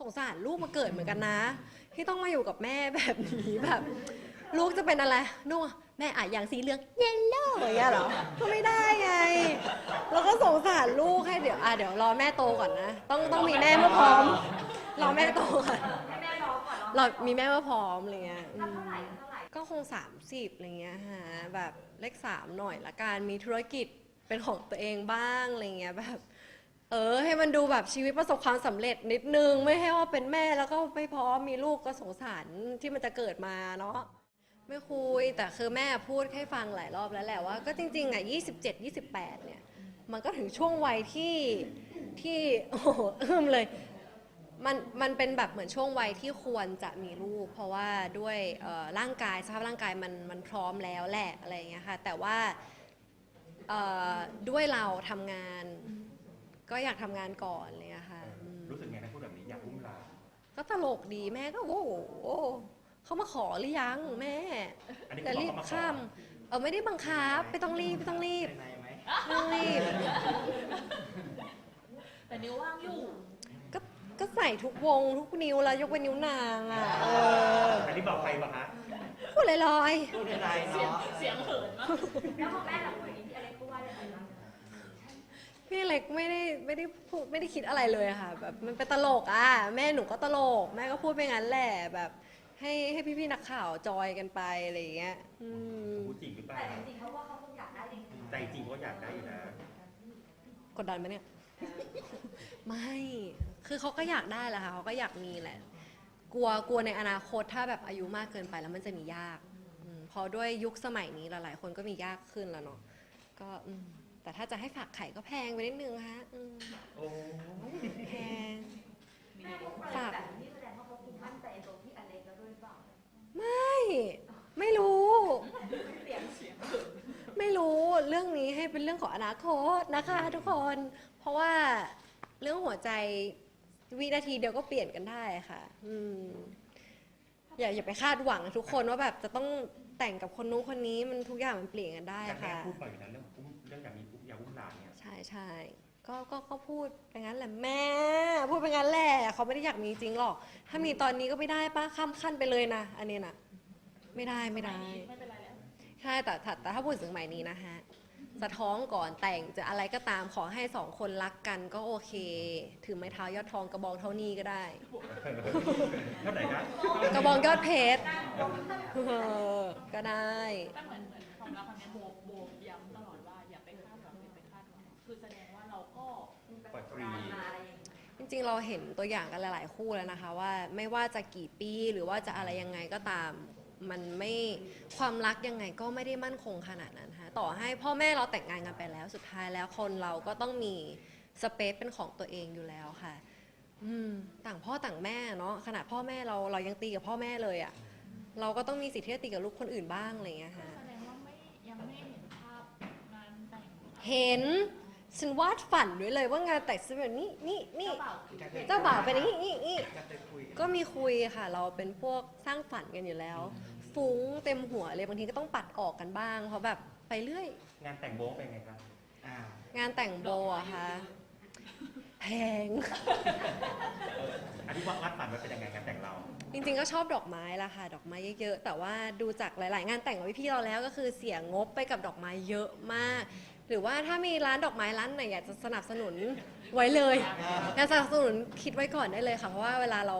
สงสารลูกมาเกิดเหมือนกันนะ ที่ต้องมาอยู่กับแม่แบบนี้แบบ ลูกจะเป็นอะไรนู่นแม่อะอย่างสีเหลืองเยลโล่อย่างเงี้ยเหรอก็ไม่ได้ไง แล้วก็สงสารลูกให้เดี๋ยวอะเดี๋ยวรอแม่โตก่อนนะ ต้องต้องมีแม่เมื่อพร้อม รอแม่โตก่อนให้แม่ร้องก่อนรอมีแม่เมื่อพร้อมอะไรเงี้ยอืแล้วมเท่าไหร่เท่าไหร่ก็คง 30อะไรเงี้ยฮะแบบเลขสามหน่อยละกันมีธุรกิจเป็นของตัวเองบ้างอะไรเงี้ยแบบ เออ ให้มันดูแบบชีวิตประสบความสำเร็จนิดนึง ไม่ให้ว่าเป็นแม่แล้วก็ไม่พร้อมมีลูกก็สงสารที่มันจะเกิดมาเนาะไม่คุยแต่คือแม่พูดให้ฟังหลายรอบแล้วแหละว่า ก็จริงๆอะ27 28 เนี่ย มันก็ถึงช่วงวัยที่ที่โอ้โหอึ้มเลย มันมันเป็นแบบเหมือนช่วงวัยที่ควรจะมีลูก เพราะว่าด้วยเอ่อร่างกายสภาพร่างกายมันมันพร้อมแล้วแหละอะไรอย่างเงี้ยค่ะแต่ว่า เอ่อด้วยเราทำงาน ก็อยากทำงานก่อนเลยอะค่ะอืมรู้สึกไงนะพูดแบบนี้อยากอุ้มหลานก็ตลกดีแม่ก็โอ้โหเขามาขอหรือยังแม่อันนี้แต่คือรีเขาบมาขอข้าม เออไม่ได้บังคับไม่ต้องรีบไม่ต้องรีบในไหมไม่ต้องรีบ แต่นิ้วว่างอยู่ก็ก็ใส่ทุกวงทุกนิ้วแล้วยกเว้นนิ้วนางอะเอออันนี้บอกใครปะคะพูดลอยๆพูดในเนาะเสียงเหินมากแล้วพอแม่เราพูดอย่างนี้พี่อเล็กพูดว่าอะไรบ้างพี่เล็กไม่ได้ ไม่ได้พูดไม่ได้คิดอะไรเลยอะค่ะแบบมันเป็นตลกอะแม่หนูก็ตลก แม่ก็พูดไปงั้นแหละแบบ ให้ให้พี่ๆนักข่าวจอยกันไปอะไรอย่างเงี้ยอืมพูดจริงหรือเปล่าแต่จริงๆเขาว่าเขาคงอยากได้จริงใจจริงเขาอยากได้อยู่นะกดดันไหมเนี่ย ไม่ คือเขาก็อยากได้แหละค่ะเขาก็อยากมีแหละ กลัวกลัวในอนาคตถ้าแบบอายุมากเกินไปแล้วมันจะมียากอืมเพอด้วยยุคสมัยนี้หลายๆ คนก็มียากขึ้นแล้วเนาะก็อืม แต่ถ้าจะให้ฝากไข่ก็แพงไปนิดนึงฮะอืมโอ้แพงๆแม่เขาเปิดแบบนี้แสดงว่าเขาคงมั่นใจในตัวพี่อเล็กแล้วด้วยหรือเปล่าไม่ไม่รู้ เสียงเสียงไม่รู้เรื่องนี้ให้เป็นเรื่องของอนาคตนะคะ ทุกคน เพราะว่าเรื่องหัวใจวินาทีเดียวก็เปลี่ยนกันได้ค่ะ อืมอย่าอย่าไปคาดหวังทุกคนว่าแบบจะต้อง แต่งกับคนนู้นคนนี้มันทุกอย่างมันเปลี่ยนกันได้แต่แม่ค่ะ พูดบ่อยอยู่นะเรื่องอุ้มเรื่องอยากมีอุ้มอยากอุ้มหลานเนี่ยใช่ใช่ก็ก็ก็พูดไปงั้นแหละแม่ พูดไปงั้นแหละเขาไม่ได้อยากมีจริงหรอก ถ้ามีตอนนี้ก็ไม่ได้ป้าข้ามขั้นไปเลยนะ อันนี้นะไม่ได้ไม่ได้ ไม่เป็นไรแล้ว ใช่แต่แต่แต่ถ้าพูดถึงใหม่นี้นะฮะ จะท้องก่อนแต่งจะอะไรก็ตามขอให้สองคนรักกันก็โอเค ถือไม้เท้ายอดทองกระบองเท่านี้ก็ได้ เท่าไหร่คะกระบองยอดเพชรเออ ก็ได้ แต่เหมือนเหมือนความรักครั้งเนี้ยโบโบย้ำตลอดว่าอย่าไปคาดหวังอย่าไปคาดหวังคือแสดงว่าเราก็ปล่อยฟรี มาอะไรอย่างเงี้ยจริงๆ เราเห็นตัวอย่างกันหลาย ๆ คู่แล้วนะคะ ว่าไม่ว่าจะกี่ปีหรือว่าจะอะไรยังไงก็ตาม มันไม่ความรักยังไงก็ไม่ได้มั่นคงขนาดนั้นฮะต่อให้พ่อแม่เราแต่งงานกันไปแล้วสุดท้ายแล้วคนเราก็ต้องมีสเปซเป็นของตัวเองอยู่แล้วค่ะ อืมต่างพ่อต่างแม่เนาะขนาดพ่อแม่เราเรายังตีกับพ่อแม่เลยอะ่ะ เราก็ต้องมีสิทธิ์ที่จะตีกับลูกคนอื่นบ้างอะไรอย่างเงี้ยฮะแสดงว่าไม่ยังไม่เห็นภาพงานแต่งเห็นฉันวาดฝันไว้เลยว่างานแต่งจะเป็นแบบนี้นี่นี่เจ้าบ่าวเจ้าบ่าวเป็นอย่างนี้นี่นี่จะไปคุยก็มีคุยค่ะ เราเป็นพวกสร้างฝันกันอยู่แล้ว ฟุ้งเต็มหัวเลยบางทีก็ต้องปัดออกกันบ้างเพราะแบบไปเรื่อย งานแต่งโบ๊ะเป็นไงคะอ่า งานแต่งโบอะค่ะแพงเอออันนี้วัดฝันว่าเป็นยังไงงานแต่งเรา จริงๆก็ชอบดอกไม้ละค่ะ ดอกไม้เยอะๆ แต่ว่าดูจากหลาย ๆ งานแต่งของพี่ๆเราแล้วก็คือเสียงบไปกับดอกไม้เยอะมาก หรือว่าถ้ามีร้านดอกไม้ร้านไหนอยากจะสนับสนุนไว้เลยอยากสนับสนุนคิดไว้ก่อนได้เลยค่ะ เพราะว่าเวลาเรา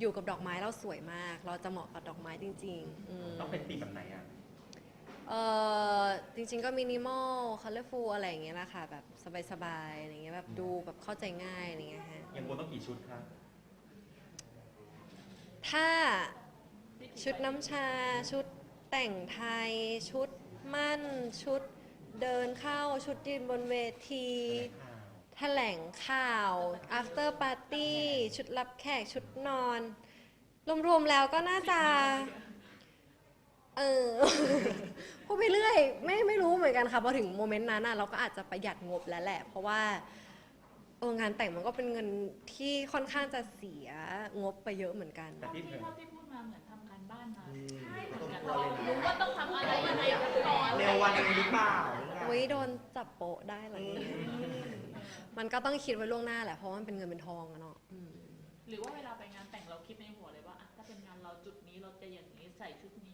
อยู่กับดอกไม้เราสวยมาก เราจะเหมาะกับดอกไม้จริงๆอืมต้องเป็นธีมแบบไหนอะเออจริงๆก็มินิมอลคัลเลอร์ฟูอะไรอย่างเงี้ยนะคะแบบสบายๆอะไรเงี้ยแบบดูแบบเข้าใจง่ายอะไรเงี้ยฮะยังโบ๊ะต้องกี่ชุดคะ ถ้าชุดน้ำชา ชุดแต่งไทย ชุดมั่น ชุดเดินเข้า ชุดยืนบนเวทีแถลงข่าว after party ชุดรับแขก ชุดนอน รวมๆแล้วก็น่าจะ เออ พูดไปเรื่อย ไม่ไม่รู้เหมือนกันค่ะ พอถึงโมเมนต์นั้นน่ะเราก็อาจจะประหยัดงบแล้วแหละ เพราะว่า อองานแต่งมันก็เป็นเงินที่ค่อนข้างจะเสียงบไปเยอะเหมือนกัน แต่ที่ที่เท่าที่พูดมาเหมือนทำการบ้านมาอืมใช่ก็เหมืต้ออนงกันกลัวเลยรู้นะว่าต้องทำอะไรยังไงก่อนเร็ววันนี้หรือเปล่าหรือไงไว้โดนจับโปะได้เหรอเนี่ยมันก็ต้องคิดไว้ล่วงหน้าแหละเพราะว่ามันเป็นเงินเป็นทองอะเนาะอืม หรือว่าเวลาไปงานแต่งเราคิดในหัวเลยว่าอะถ้าเป็นงานเราจุดนี้เราจะอย่างนี้ใส่ชุดนี้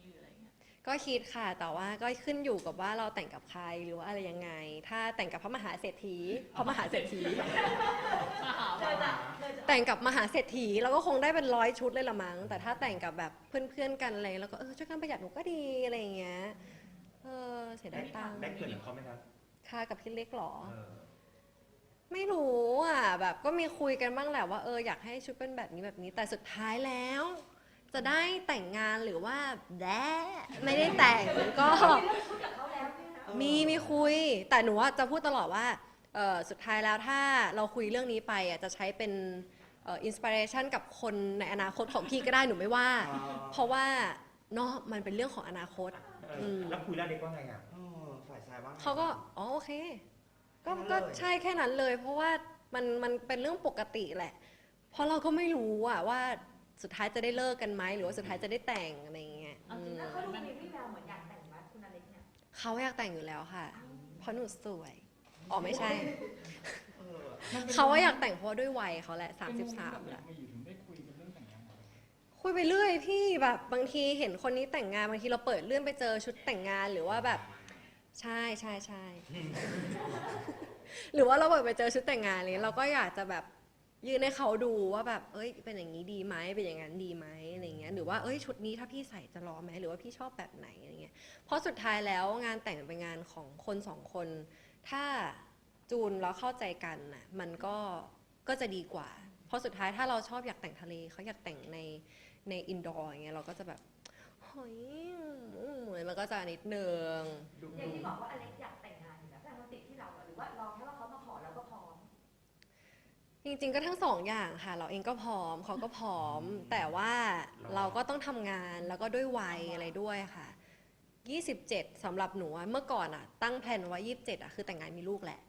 ก็คิดค่ะ แต่ว่าก็ขึ้นอยู่กับว่าเราแต่งกับใครหรือว่าอะไรยังไง ถ้าแต่งกับพระมหาเศรษฐีพระมหาเศรษฐีมาหาเจอว่าจะเจอจะแต่งกับมหาเศรษฐีเราก็คงได้เป็นร้อยชุดเลยละมั้ง แต่ถ้าแต่งกับแบบเพื่อนๆกันอะไรแล้วก็เออช่วยกันประหยัดหนูก็ดีอะไรอย่างเงี้ย เออเสียดายตังค์ได้เกิดกับเขาไหมครับค่ากับพี่เล็กเหรอ เออไม่รู้อะแบบก็มีคุยกันบ้างแหละว่าเอออยากให้ชุดเป็นแบบนี้แบบนี้ แต่สุดท้ายแล้ว จะได้แต่งงานหรือว่าแด้ไม่ได้แต่งก็ มีเรื่องพูดกับเขาแล้วเนี่ยนะมีมีคุย แต่หนูว่าจะพูดตลอดว่าเออสุดท้ายแล้วถ้าเราคุยเรื่องนี้ไปอะจะใช้เป็นเอินสปิเรชันกับคนในอนาคตของพี่ก็ได้หนูไม่ว่าอ๋อเพราะว่าเนาะมันเป็นเรื่องของอนาคตเออแล้วคุยแล้วเด็กว่าไงอะเออฝ่ายชายว่าไงเขาก็ อ๋อ โอเค ก็แค่นั้นก็เลยใช่แค่นั้นเลย เพราะว่ามันมันเป็นเรื่องปกติแหละ เพราะเราก็ไม่รู้อะว่า สุดท้ายจะได้เลิกกันไหมหรือว่าสุดท้ายจะได้แต่งอะไรอย่างเงี้ยเอาจริงอืนะมเขาดูมีวี่แววเหมือนอยากแต่งไหมคุณอเล็กเนี่ยเขาอยากแต่งอยู่แล้วค่ะ เพราะหนูสวยอ๋อไม่ใช่เออเขาว่าอยากแต่งเพราะว่าด้วยวัยเขาแหละ33แล้วมาอยู่ถึงได้คุยกันเรื่องแต่งงานอะไรคุยไปเรื่อยพี่แบบบางทีเห็นคนนี้แต่งงานบางทีเราเปิดเลื่อนไปเจอชุดแต่งงานหรือว่าแบบ ใช่ใช่ใช่ หรือว่าเราเปิดไปเจอชุดแต่งงานอะไรเงี้ยเราก็อยากจะแบบ ยืนให้เขาดูว่าแบบ เอ้ย เป็นอย่างนี้ดีไหมเป็นอย่างนั้นดีไหมอะไรเงี้ย หรือว่า เอ้ย ชุดนี้ถ้าพี่ใส่จะรอไหมหรือว่าพี่ชอบแบบไหนอะไรเงี้ย เพราะสุดท้ายแล้วงานแต่งเป็นงานของคนสองคน ถ้าจูนแล้วเข้าใจกันน่ะ มันก็ ก็จะดีกว่า เพราะสุดท้ายถ้าเราชอบอยากแต่งทะเลเขาอยากแต่งใน ในอินดอร์อย่างเงี้ย เราก็จะแบบเฮ้ยอืมมันก็จะนิดนึง อย่างที่บอกว่าอเล็กอยากแต่งงานอยู่แล้วแต่มันติดที่เราอะหรือว่ารอแค่ว่าเขามาขอเราก็พร้อม จริงๆก็ทั้งสองอย่างค่ะ เราเองก็พร้อมเขาก็พร้อม แต่ว่าเราก็ต้องทำงานแล้วก็ด้วยวัยอะไรด้วยค่ะ 27สำหรับหนูอะเมื่อก่อนอะตั้งแผนไว้27อะคือแต่งงานมีลูกแหละ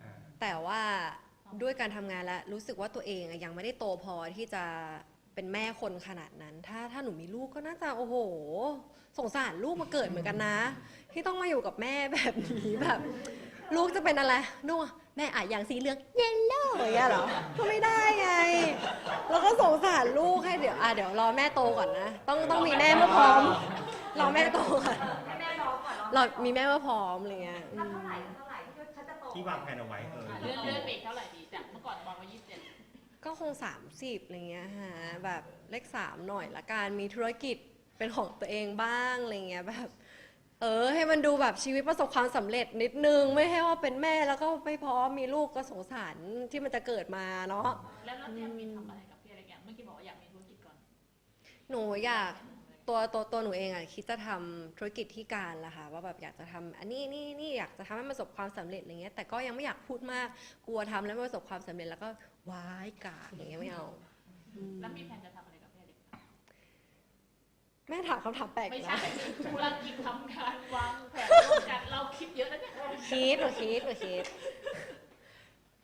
อ่าแต่ว่าด้วยการทำงานแล้วรู้สึกว่าตัวเองอะยังไม่ได้โตพอที่จะเป็นแม่คนขนาดนั้น ถ้าถ้าหนูมีลูกก็น่าจะโอ้โห สงสารลูกมาเกิดเหมือนกันนะ ที่ต้องมาอยู่กับแม่แบบนี้แบบ ลูกจะเป็นอะไรนู่นแม่อาจอย่างสีเหลืองเยลโล่อย่างเงี้ยเหรอก็ไม่ได้ไงแล้วก็สงสารลูกให้เดี๋ยวอะเดี๋ยวรอแม่โตก่อนนะ ต้องต้องมีแม่เมื่อพร้อมรอแม่โตก่อนให้แม่ร้องก่อนรอมีแม่เมื่อพร้อมอะไรเงี้ยอืถ้ามเท่าไหร่เท่าไหร่ที่ฉันจะโตที่วางแผนเอาไว้เอออะเลื่อนเลื่อนไปอีกเท่าไหร่ดีจากเมื่อก่อนวางไว้ยี่สิบเจ็ดก็คง 30อะไรเงี้ยฮะแบบเลขสามหน่อยละกันมีธุรกิจเป็นของตัวเองบ้างอะไรเงี้ยแบบ เออ ให้มันดูแบบชีวิตประสบความสำเร็จนิดนึง ไม่ให้ว่าเป็นแม่แล้วก็ไม่พร้อมมีลูกก็สงสารที่มันจะเกิดมาเนาะแล้วเราเตรียมมีทำอะไรกับพี่อะไรเงี้ยเมื่อกี้บอกว่าอยากมีธุรกิจก่อนหนูอยาก ตัวตัวตัวหนูเองอะคิดจะทำธุรกิจที่การละค่ะว่าแบบอยากจะทำอันนี้นี่นี่อยากจะทำให้มันประสบความสำเร็จอะไรเงี้ยแต่ก็ยังไม่อยากพูดมากกลัวทำแล้วไม่ประสบความสำเร็จแล้วก็วายกากอย่างเงี้ยไม่เอาอืมแล้วมีแผนจะทำอะไรกับพี่อะไร แม่ถามคำถามแปลกไม่นะใช่ธุรกิจทำการวางแผนร่วมกันเราคิดเยอะนะเนี่ยคิดหนูคิดหนูคิด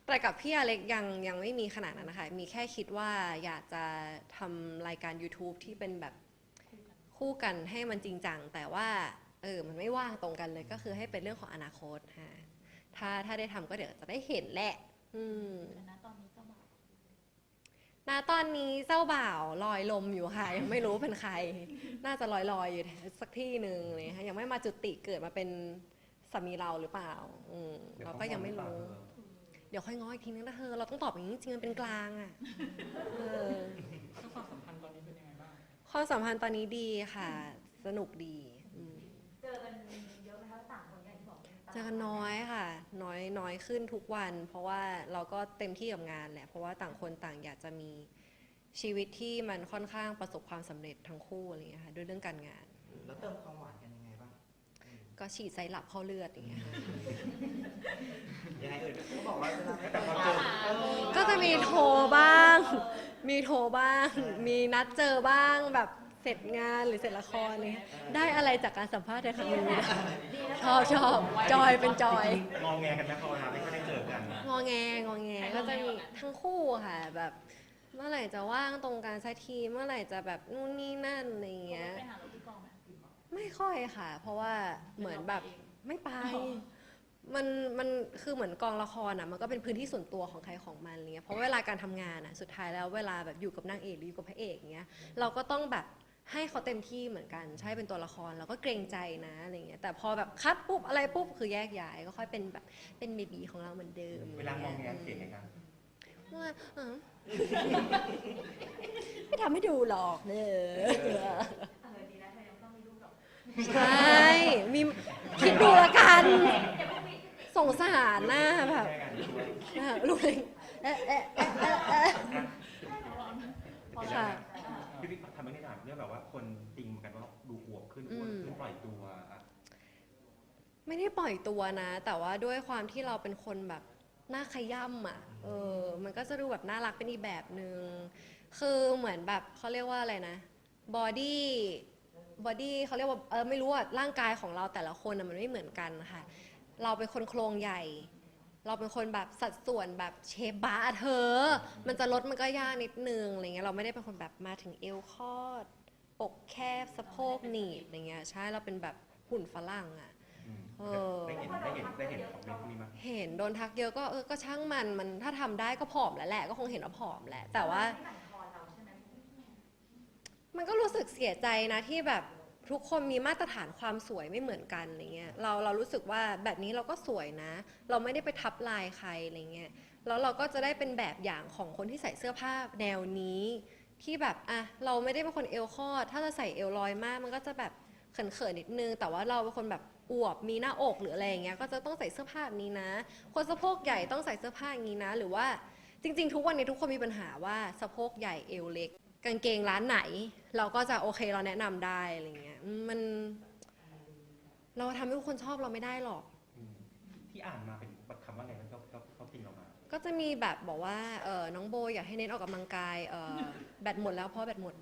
แต่กับพี่อเล็กยังยังไม่มีขนาดนั้นนะคะ มีแค่คิดว่าอยากจะทำรายการ YouTube ที่เป็นแบบคู่กันให้มันจริงจัง แต่ว่าเออมันไม่ว่างตรงกันเลยก็คือให้เป็นเรื่องของอนาคตฮะถ้าถ้าได้ทำก็เดี๋ยวจะได้เห็นแหละ อืมแต่นะตอนนี้เจ้าบ่าว ณตอนนี้เจ้าบ่าวลอยลมอยู่ค่ะ ยังไม่รู้เป็นใคร น่าจะลอยลอยๆอยู่สักที่หนึ่งเลยค่ะยังไม่มาจุติเกิดมาเป็นสามีเราหรือเปล่าอืมเราก็ยังไม่รู้ เดี๋ยวค่อยง้ออีกทีนึงนะเธอเราต้องตอบอย่างนี้จริงๆมันเป็นกลางอะเออแล้วความสัมพันธ์ตอนนี้เป็นยังไงบ้างความสัมพันธ์ตอนนี้ดีค่ะ สนุกดีอืม เจอกันน้อยค่ะ น้อยน้อยขึ้นทุกวัน เพราะว่าเราก็เต็มที่กับงานแหละเพราะว่าต่างคนต่างอยากจะมีชีวิตที่มันค่อนข้างประสบความสำเร็จทั้งคู่อะไรอย่างเงี้ยค่ะด้วยเรื่องการงาน แล้วเติมความหวานกันยังไงบ้างอืมก็ฉีดไซรัปเข้าเลือดอย่างเงี้ยค่ะยังไงเอ่ยเขาบอกว่าเวลาไม่แต่แต่งพอเจงาอนก็จะมีโทรบ้าง มีโทรบ้าง มีนัดเจอบ้างแบบ เสร็จงานหรือเสร็จละครเนี่ยได้อะไรจากการสัมภาษณ์ในครั้งนี้นะชอบชอบจอยเป็นจอย งอแงกันไหมพอเวลาไม่ค่อยได้เจอกันงอแงงอแงก็จะมีทั้งคู่ค่ะแบบเมื่อไหร่จะว่างตรงกันสักทีเมื่อไหร่จะแบบนู่นนี่นั่นอะไรอย่างเงี้ยไปหาเราที่กองไหมไม่ค่อยค่ะ เพราะว่าเหมือนแบบไม่ไป มันมันคือเหมือนกองละครอะมันก็เป็นพื้นที่ส่วนตัวของใครของมันอะไรเงี้ยเพราะเวลาการทำงานอะสุดท้ายแล้วเวลาแบบอยู่กับนางเอกหรืออยู่กับพระเอกเงี้ยเราก็ต้องแบบ ให้เขาเต็มที่เหมือนกัน ใช่เป็นตัวละครเราก็เกรงใจนะอะไรเงี้ยแต่พอแบบคัดปุ๊บอะไรปุ๊บคือแยกย้ายก็ค่อยเป็นแบบเป็นเบบีของเราเหมือนเดิมเวลามองงานเสียงไงครับว่าเออไม่ทำให้ดูหรอกเนอะเออดีนะเธอยังต้องมีลูกหรอกใช่มีคิดดูละกันเดี๋ยวพรุ่งนี้สงสารหน้าแบบแค่งานช่วยอะลูกเองเอ๊ะเอ๊ะเอ๊ะเอ๊ะเอ๊ะค่ะ พี่พี่ทำไม่ได้ถาม เรื่องแบบว่าคนติงกันว่าดูอวบขึ้นอ้วนขึ้นปล่อยตัวอะไม่ได้ปล่อยตัวนะ แต่ว่าด้วยความที่เราเป็นคนแบบหน้าขย่ำอะ เออ มันก็จะดูแบบน่ารักเป็นอีกแบบหนึง่งคือเหมือนแบบเขาเรียกว่าอะไรนะบอดี้บอดี้เขาเรียกว่าเออไม่รู้อะร่างกายของเราแต่ละคนอะมันไม่เหมือนกันค่ะ เราเป็นคนโครงใหญ่ เราเป็นคนแบบสัดส่วนแบบเชฟบาร์เธอ มันจะลดมันก็ยากนิดนึงอะไรเงี้ยเราไม่ได้เป็นคนแบบมาถึงเอวคอดอกแคบสะโพกหนีบอะไรเงี้ยใช่เราเป็นแบบหุ่นฝรั่งอะอืมเออ ได้เห็นได้เห็นได้เห็นคอมเมนต์พวกนี้มั้ยเห็นโดนทักเยอะก็เออก็ช่างมันมันถ้าทำได้ก็ผอมแล้วแหละ ก็คงเห็นว่าผอมแหละ แต่ว่าที่หมั่นคอเราใช่ไหมมันก็รู้สึกเสียใจนะที่แบบ ทุกคนมีมาตรฐานความสวยไม่เหมือนกันอะไรเงี้ยเราเรารู้สึกว่าแบบนี้เราก็สวยนะ เราไม่ได้ไปทับลายใครอะไรเงี้ยแล้วเราก็จะได้เป็นแบบอย่างของคนที่ใส่เสื้อผ้าแนวนี้ ที่แบบอะเราไม่ได้เป็นคนเอวคอด ถ้าจะใส่เอวลอยมากมันก็จะแบบเขินๆนิดนึง แต่ว่าเราเป็นคนแบบอวบมีหน้าอกหรืออะไรอย่างเงี้ยก็จะต้องใส่เสื้อผ้าแบบนี้นะ คนสะโพกใหญ่ต้องใส่เสื้อผ้าอย่างนี้นะ หรือว่าจริง ๆ ทุกวันนี้ทุกคนมีปัญหาว่าสะโพกใหญ่เอวเล็ก กางเกงร้านไหน เราก็จะโอเคเราแนะนำได้อะไรเงี้ยอืมมัน เราทำให้ทุกคนชอบเราไม่ได้หรอก อืมที่อ่านมาเป็นคำว่าไงมันเขาเขาเขาติงเรามา ก็จะมีแบบบอกว่าเออน้องโบอยากให้เน้นออกกำลังกายเออแบตหมดแล้วเพราะแบตหมด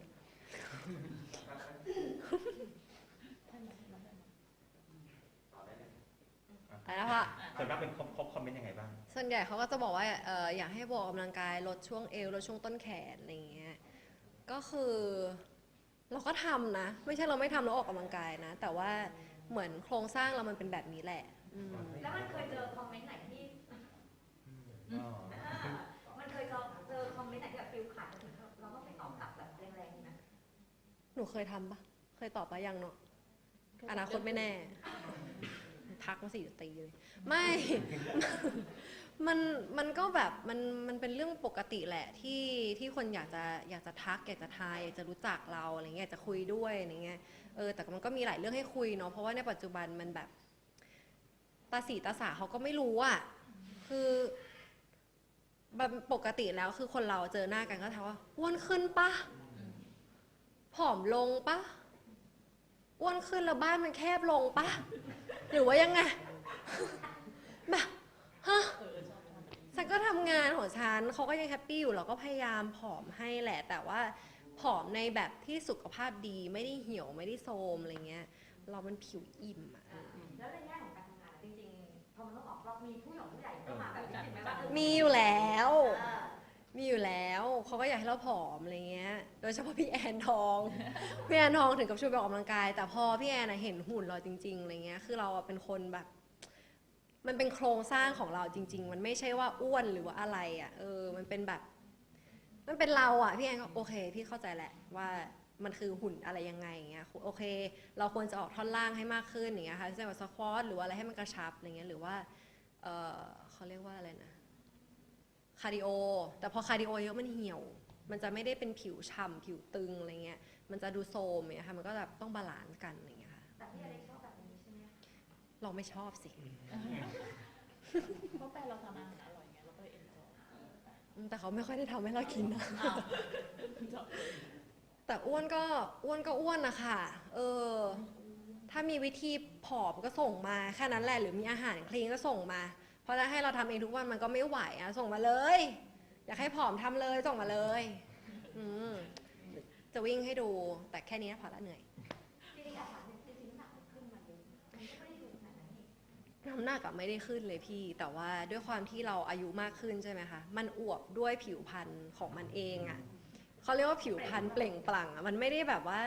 อะไรนะคะ ส่วนมากเป็นคอมคอมคอมเมนต์ยังไงบ้าง ส่วนใหญ่เขาก็จะบอกว่าเอออยากให้โบออกกำลังกายลดช่วงเอวลดช่วงต้นแขนอะไรเงี้ย ก็คือ เราก็ทำนะ ไม่ใช่เราไม่ทำเราออกกำลังกายนะ แต่ว่าเหมือนโครงสร้างเรามันเป็นแบบนี้แหละอืมแล้วมันเคยเจอคอมเมนต์ไหนที่อ๋ออ่ามันเคยเจอเจอคอมเมนต์ไหนที่แบบฟิลขาดจนถึงเราต้องไปตอบกลับแบบแรงๆนะหนูเคยทำปะเคยตอบปะยังเนาะอนาคตไม่แน่พักมาสี่ตีเลย ไม่ มันมันก็แบบมันมันเป็นเรื่องปกติแหละที่ที่คนอยากจะอยากจะทักอยากจะทายอยากจะรู้จักเราอะไรเงี้ยอยากจะคุยด้วยอะไรเงี้ยเออแต่มันก็มีหลายเรื่องให้คุยเนาะเพราะว่าในปัจจุบันมันแบบตาสีตาสาเขาก็ไม่รู้อะคือแบบปกติแล้วคือคนเราเจอหน้ากันก็ถามว่าอ้วนขึ้นปะผอมลงปะอ้วนขึ้นแล้วบ้านมันแคบลงปะหรือว่ายังไงแบบฮะ ฉันก็ทำงานของฉันเขาก็ยังแฮปปี้อยู่เราก็พยายามผอมให้แหละ แต่ว่าผอมในแบบที่สุขภาพดีไม่ได้เหี่ยวไม่ได้โทรมอะไรเงี้ย เรามันผิวอิ่มอะอ่าแล้วในแง่ของการทำงานจริงๆพอมันต้องออกรอบมีผู้หลักผู้ใหญ่เข้ามาแบบนี้เห็นไหมว่าเออมีอยู่แล้ว เออมีอยู่แล้วเขาก็อยากให้เราผอมอะไรเงี้ย โดยเฉพาะพี่แอนทอง พี่แอนทองถึงกับช่วยไปออกกำลังกาย แต่พอพี่แอนอะเห็นหุ่นเราจริงๆอะไรเงี้ย คือเราอะเป็นคนแบบ มันเป็นโครงสร้างของเราจริง ๆ มันไม่ใช่ว่าอ้วนหรือว่าอะไรอะ เออ มันเป็นแบบ มันเป็นเราอะพี่แอนก็โอเค พี่เข้าใจแหละว่ามันคือหุ่นอะไรยังไงอย่างเงี้ยโอเค เราควรจะออกท่อนล่างให้มากขึ้นอย่างเงี้ยค่ะเช่นแบบสควอตหรือว่าอะไรให้มันกระชับอะไรเงี้ยหรือว่าเออเขาเรียกว่าอะไรนะคาร์ดิโอแต่พอคาร์ดิโอเยอะมันเหี่ยว มันจะไม่ได้เป็นผิวฉ่ำผิวตึงอะไรเงี้ยมันจะดูโซมอย่างเงี้ยค่ะมันก็แบบต้องบาลานซ์กันอะไรเงี้ย เราไม่ชอบสิ เพราะแฟนเราทำอาหารอร่อยไงเราก็เลยเอ็นจอยอืมแต่เขาไม่ค่อยได้ทำให้เรากินนะ อ้าวแต่อ้วนก็อ้วนก็อ้วนนะคะเออ ถ้ามีวิธีผอมก็ส่งมาแค่นั้นแหละหรือมีอาหารคลีนก็ส่งมา เพราะถ้าให้เราทำเองทุกวันมันก็ไม่ไหวอะส่งมาเลย อยากให้ผอมทำเลยส่งมาเลย อืมจะวิ่งให้ดูแต่แค่นี้พอละเหนื่อย น้ำหนักอะไม่ได้ขึ้นเลยพี่ แต่ว่าด้วยความที่เราอายุมากขึ้นใช่ไหมคะ มันอวบด้วยผิวพรรณของมันเองอะเขาเรียกว่าผิวพรรณเปล่งปลั่งอะมันไม่ได้แบบว่า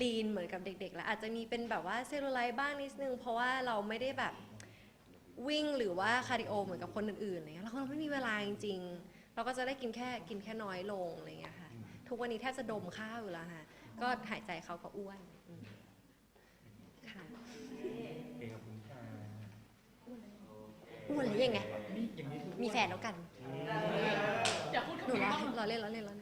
ลีนเหมือนกับเด็ก ๆ แล้วอาจจะมีเป็นแบบว่าเซลลูไลท์บ้างนิดนึง เพราะว่าเราไม่ได้แบบวิ่งหรือว่าคาร์ดิโอเหมือนกับคนอื่นๆเลยเราเราไม่มีเวลาจริงๆ เราก็จะได้กินแค่กินแค่น้อยลงอะไรอย่างเงี้ยค่ะ ทุกวันนี้แทบจะดมข้าวอยู่แล้วค่ะ ก็หายใจเขาก็อ้วน พูดหรือยังไง มีแฟนแล้วกัน หนูร้อเราเล่นราเล่นราเล่น